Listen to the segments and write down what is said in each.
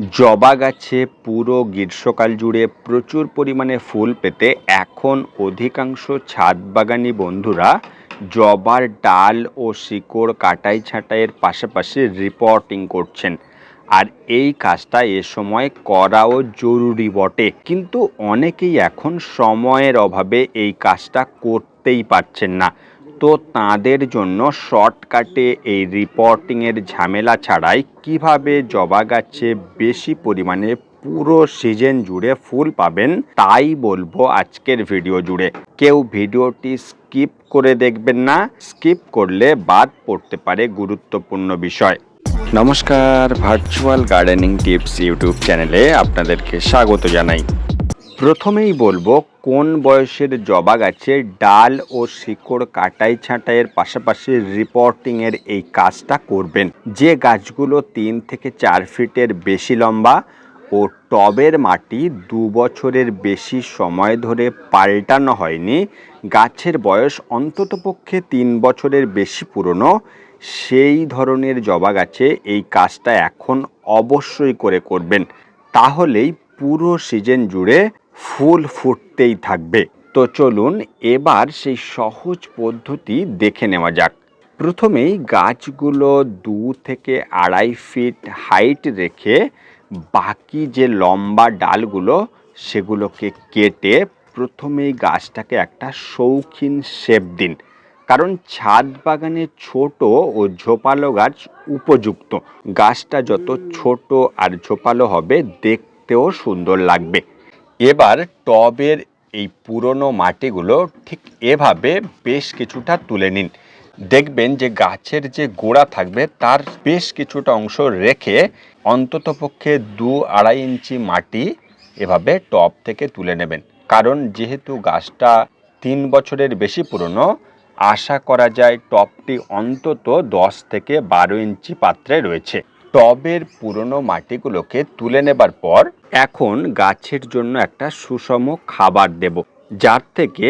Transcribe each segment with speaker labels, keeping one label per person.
Speaker 1: জবা গাছে পুরো গ্রীষ্মকাল জুড়ে প্রচুর পরিমাণে ফুল পেতে এখন অধিকাংশ ছাদ বাগানি বন্ধুরা জবার ডাল ও শিকড় কাটাই ছাঁটাইয়ের পাশাপাশি রিপোর্টিং করছেন। আর এই কাজটা এ সময় করাও জরুরি বটে। কিন্তু অনেকেই এখন সময়ের অভাবে এই কাজটা করতেই পারছেন না। তো তাদের জন্য শর্টকাটে এই রিপোর্টিংয়ের ঝামেলা ছাড়াই কীভাবে জবা গাছে বেশি পরিমাণে পুরো সিজন জুড়ে ফুল পাবেন, তাই বলব আজকের ভিডিও জুড়ে। কেউ ভিডিওটি স্কিপ করে দেখবেন না স্কিপ করলে বাদ পড়তে পারে গুরুত্বপূর্ণ বিষয়। নমস্কার ভার্চুয়াল গার্ডেনিং টিপস ইউটিউব চ্যানেলে আপনাদেরকে স্বাগত জানাই। প্রথমেই বলব, কোন বয়সের জবা গাছে ডাল ও শিকড় কাটাই ছাঁটাইয়ের পাশাপাশি রিপোর্টিংয়ের এই কাজটা করবেন। যে গাছগুলো তিন থেকে চার ফিটের বেশি লম্বা ও টবের মাটি দু বছরের বেশি সময় ধরে পাল্টানো হয়নি, গাছের বয়স অন্ততপক্ষে তিন বছরের বেশি পুরনো, সেই ধরনের জবা গাছে এই কাজটা এখন অবশ্যই করে করবেন। তাহলেই পুরো সিজন জুড়ে ফুল ফুটতেই থাকবে। তো চলুন এবার সেই সহজ পদ্ধতি দেখে নেওয়া যাক। প্রথমেই গাছগুলো দু থেকে আড়াই ফিট হাইট রেখে বাকি যে লম্বা ডালগুলো, সেগুলোকে কেটে প্রথমেই গাছটাকে একটা শৌখিন শেপ দিন। কারণ ছাদ বাগানে ছোট ও ঝোপালো গাছ উপযুক্ত। গাছটা যত ছোট আর ঝোপালো হবে, দেখতেও সুন্দর লাগবে। এবার টবের এই পুরনো মাটিগুলো ঠিক এভাবে বেশ কিছুটা তুলে নিন। দেখবেন যে গাছের যে গোড়া থাকবে, তার বেশ কিছুটা অংশ রেখে অন্ততপক্ষে দু আড়াই ইঞ্চি মাটি এভাবে টব থেকে তুলে নেবেন। কারণ যেহেতু গাছটা তিন বছরের বেশি পুরনো, আশা করা যায় টবটি অন্তত দশ থেকে বারো ইঞ্চি পাত্রে রয়েছে। টবের পুরনো মাটিগুলোকে তুলে নেবার পর এখন গাছের জন্য একটা সুষম খাবার দেব, যার থেকে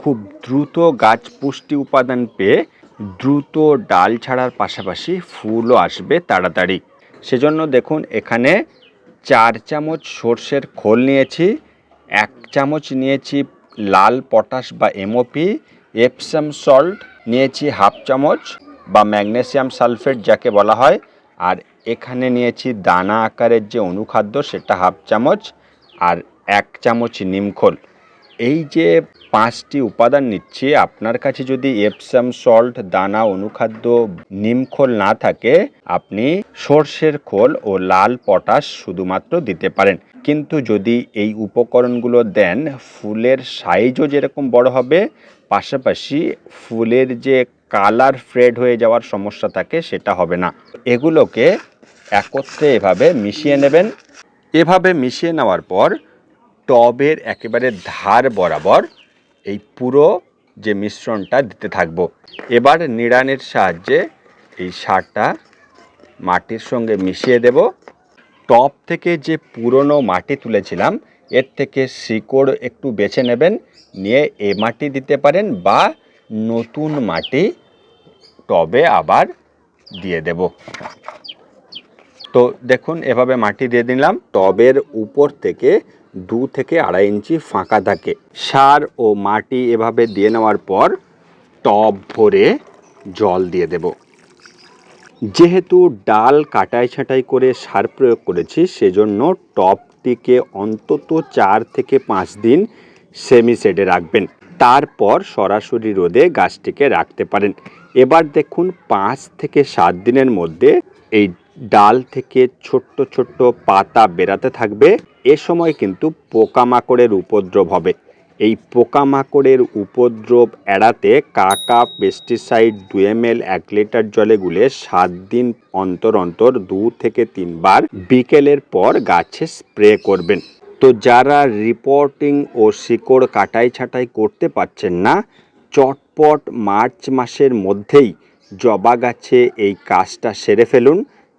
Speaker 1: খুব দ্রুত গাছ পুষ্টি উপাদান পেয়ে দ্রুত ডাল ছাড়ার পাশাপাশি ফুলও আসবে তাড়াতাড়ি। সেজন্য দেখুন, এখানে চার চামচ সর্ষের খোল নিয়েছি, এক চামচ নিয়েছি লাল পটাশ বা এমওপি এপসাম সল্ট নিয়েছি হাফ চামচ বা ম্যাগনেসিয়াম সালফেট যাকে বলা হয়, আর এখানে নিয়েছি দানা আকারের যে অনুখাদ্য, সেটা হাফ চামচ আর এক চামচ নিমখোল। এই যে পাঁচটি উপাদান নিচ্ছি, আপনার কাছে যদি এপসাম, সল্ট, দানা, অনুখাদ্য, নিমখোল না থাকে, আপনি সর্ষের খোল ও লাল পটাশ শুধুমাত্র দিতে পারেন। কিন্তু যদি এই উপকরণগুলো দেন, ফুলের সাইজও যেরকম বড় হবে, পাশাপাশি ফুলের যে কালার ফ্রেড হয়ে যাওয়ার সমস্যা থাকে, সেটা হবে না। এগুলোকে একত্রে এভাবে মিশিয়ে নেবেন। এভাবে মিশিয়ে নেওয়ার পর টবের একেবারে ধার বরাবর এই পুরো যে মিশ্রণটা দিতে থাকব। এবার নিড়ানের সাহায্যে এই সারটা মাটির সঙ্গে মিশিয়ে দেব। টপ থেকে যে পুরনো মাটি তুলেছিলাম, এর থেকে শিকড় একটু বেছে নেবেন, নিয়ে এ মাটি দিতে পারেন বা নতুন মাটি টবে আবার দিয়ে দেব। তো দেখুন, এভাবে মাটি দিয়ে দিলাম। টবের উপর থেকে দু থেকে আড়াই ইঞ্চি ফাঁকা থাকে। সার ও মাটি এভাবে দিয়ে নেওয়ার পর টব ভরে জল দিয়ে দেব। যেহেতু ডাল কাটাই ছাঁটাই করে সার প্রয়োগ করেছি, সেজন্য টবটিকে অন্তত চার থেকে পাঁচ দিন সেমি শেডে রাখবেন। তারপর সরাসরি রোদে গাছটিকে রাখতে পারেন। এবার দেখুন, পাঁচ থেকে সাত দিনের মধ্যে এই ডাল থেকে ছোট্ট ছোট্ট পাতা বেরাতে থাকবে। এ সময় কিন্তু পোকামাকড়ের উপদ্রব হবে। এই পোকামাকড়ের উপদ্রব এড়াতে কাকা পেস্টিসাইড দু এম এল এক লিটার জলে গুলে সাত দিন অন্তর অন্তর দু থেকে তিনবার বিকেলের পর গাছে স্প্রে করবেন। তো যারা রিপোর্টিং ও শিকড় কাটাই ছাঁটাই করতে পারছেন না, চটপট মার্চ মাসের মধ্যেই জবা গাছে এই কাজটা সেরে ফেলুন।